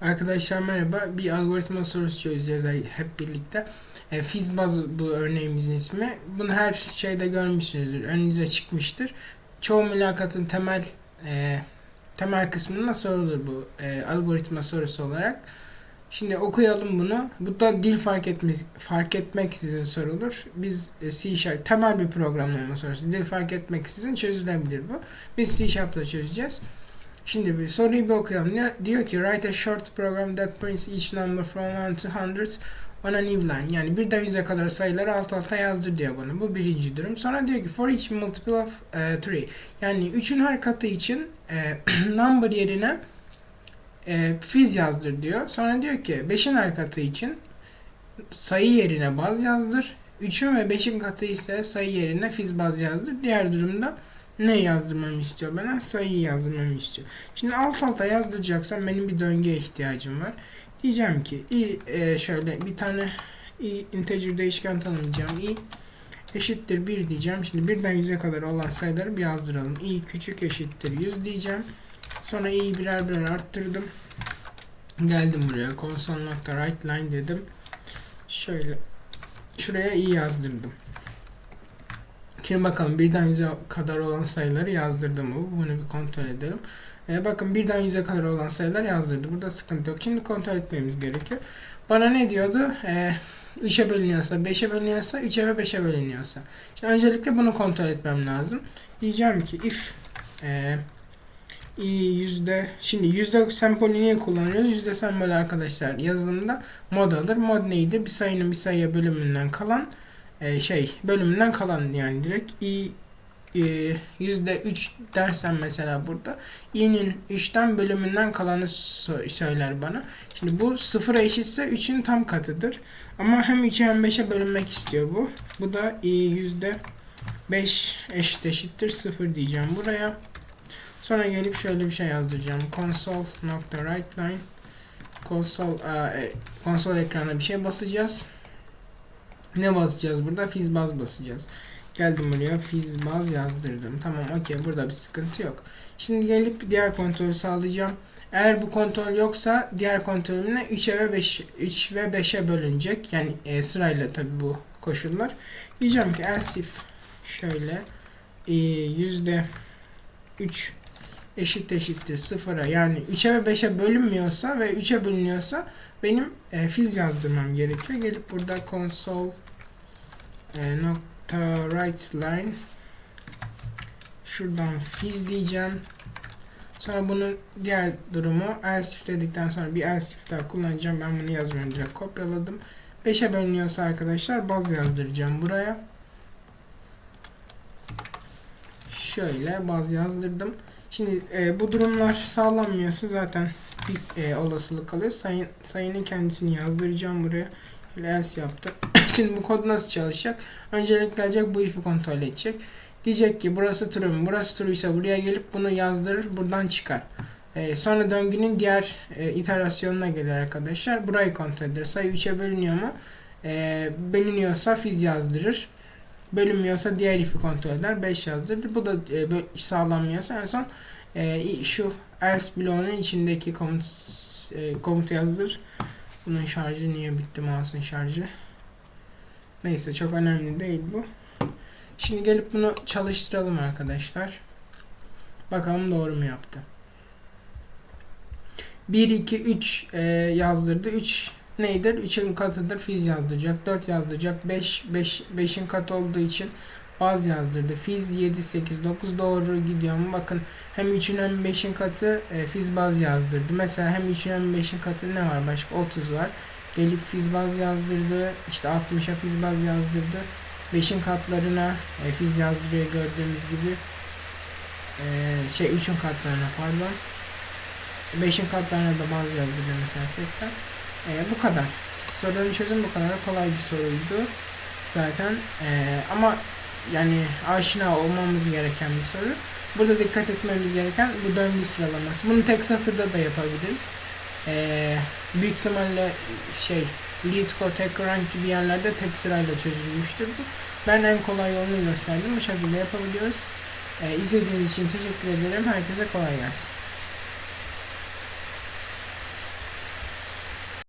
Arkadaşlar merhaba. Bir algoritma sorusu çözeceğiz hep birlikte. E, Fizbaz bu örneğimizin ismi. Bunu her şeyde görmüşsünüzdür. Önünüze çıkmıştır. Çoğu mülakatın temel e, temel kısmında sorulur bu e, algoritma sorusu olarak. Şimdi okuyalım bunu. Bu da dil fark etmek fark etmeksizin sorulur. Biz e, C Sharp temel bir programlama sorusu. Dil fark etmeksizin çözülebilir bu. Biz C Sharp'la çözeceğiz. Şimdi bir soruyu bir okuyalım. Diyor ki write a short program that prints each number from 1 to 100 on a new line. Yani birden yüze kadar sayıları alt alta yazdır diyor bana. Bu birinci durum. Sonra diyor ki for each multiple of 3. yani 3'ün her katı için e, number yerine e, fiz yazdır diyor. Sonra diyor ki 5'in her katı için sayı yerine baz yazdır. 3'ün ve 5'in katı ise sayı yerine fiz baz yazdır. Diğer durumda ne yazdırmamı istiyor bana? Sayıyı yazdırmamı istiyor. Şimdi alt alta yazdıracaksam benim bir döngüye ihtiyacım var. Diyeceğim ki i e, şöyle bir tane i integer değişken tanımlayacağım. i eşittir 1 diyeceğim. Şimdi birden 100'e kadar olan sayıları bir yazdıralım. i küçük eşittir 100 diyeceğim. Sonra i'yi birer birer arttırdım. Geldim buraya. console.writeLine dedim. Şöyle şuraya i yazdırdım. Şimdi bakalım birden yüze kadar olan sayıları yazdırdı mı? Bunu bir kontrol edelim. Ee, bakın birden yüze kadar olan sayılar yazdırdı. Burada sıkıntı yok. Şimdi kontrol etmemiz gerekiyor. Bana ne diyordu? Ee, 3'e bölünüyorsa, 5'e bölünüyorsa, 3'e ve 5'e bölünüyorsa. Şimdi öncelikle bunu kontrol etmem lazım. Diyeceğim ki if e, yüzde şimdi yüzde sembolü niye kullanıyoruz? Yüzde sembolü arkadaşlar yazılımda mod alır. Mod neydi? Bir sayının bir sayıya bölümünden kalan e, şey bölümünden kalan yani direkt i e, yüzde üç dersen mesela burada i'nin 3'ten bölümünden kalanı söyler bana. Şimdi bu sıfıra eşitse 3'ün tam katıdır. Ama hem 3'e hem 5'e bölünmek istiyor bu. Bu da i yüzde 5 eşit eşittir 0 diyeceğim buraya. Sonra gelip şöyle bir şey yazdıracağım. console.writeLine konsol e, konsol ekranına bir şey basacağız. Ne basacağız burada? Fizbaz basacağız. Geldim buraya fizbaz yazdırdım. Tamam okey burada bir sıkıntı yok. Şimdi gelip diğer kontrolü sağlayacağım. Eğer bu kontrol yoksa diğer kontrolümle 3'e ve 5 3 ve 5'e bölünecek. Yani e, sırayla tabi bu koşullar. Diyeceğim ki else if şöyle e, yüzde 3 eşit eşittir sıfıra yani 3'e ve 5'e bölünmüyorsa ve 3'e bölünüyorsa benim e, fiz yazdırmam gerekiyor. Gelip burada console e, nokta write line şuradan fiz diyeceğim. Sonra bunu diğer durumu else if dedikten sonra bir else if daha kullanacağım. Ben bunu yazmıyorum direkt kopyaladım. 5'e bölünüyorsa arkadaşlar baz yazdıracağım buraya. Şöyle baz yazdırdım. Şimdi e, bu durumlar sağlanmıyorsa zaten bir e, olasılık kalıyor. Sayın, sayının kendisini yazdıracağım buraya. Şöyle else yaptım. Şimdi bu kod nasıl çalışacak? Öncelikle gelecek bu if'i kontrol edecek. Diyecek ki burası true mu? Burası true ise buraya gelip bunu yazdırır. Buradan çıkar. E, sonra döngünün diğer e, iterasyonuna gelir arkadaşlar. Burayı kontrol eder. Sayı 3'e bölünüyor mu? E, bölünüyorsa fiz yazdırır. Bölünmüyorsa diğer if'i kontrol eder. 5 yazdırır. Bu da e, sağlanmıyorsa en son e, şu else bloğunun içindeki komut, e, komutu yazdır. Bunun şarjı niye bitti mouse'un şarjı? Neyse çok önemli değil bu. Şimdi gelip bunu çalıştıralım arkadaşlar. Bakalım doğru mu yaptı. 1, 2, 3 e, yazdırdı. 3 neydir? 3'ün katıdır. Fiz yazdıracak. 4 yazdıracak. 5, 5, 5'in katı olduğu için baz yazdırdı. Fiz 7, 8, 9 doğru gidiyor mu? Bakın hem 3'ün hem 5'in katı e, fiz baz yazdırdı. Mesela hem 3'ün hem 5'in katı ne var? Başka 30 var. Gelip fiz baz yazdırdı. İşte 60'a fiz baz yazdırdı. 5'in katlarına e, fiz yazdırıyor gördüğümüz gibi. E, şey 3'ün katlarına pardon. 5'in katlarına da baz yazdırıyor mesela 80. E, bu kadar. Sorunun çözümü bu kadar kolay bir soruydu. Zaten e, ama yani aşina olmamız gereken bir soru. Burada dikkat etmemiz gereken bu döngü sıralaması. Bunu tek satırda da yapabiliriz. Ee, büyük ihtimalle şey lead code, tek rank gibi yerlerde tek sırayla çözülmüştür bu. Ben en kolay yolunu gösterdim. Bu şekilde yapabiliyoruz. Ee, izlediğiniz için teşekkür ederim. Herkese kolay gelsin.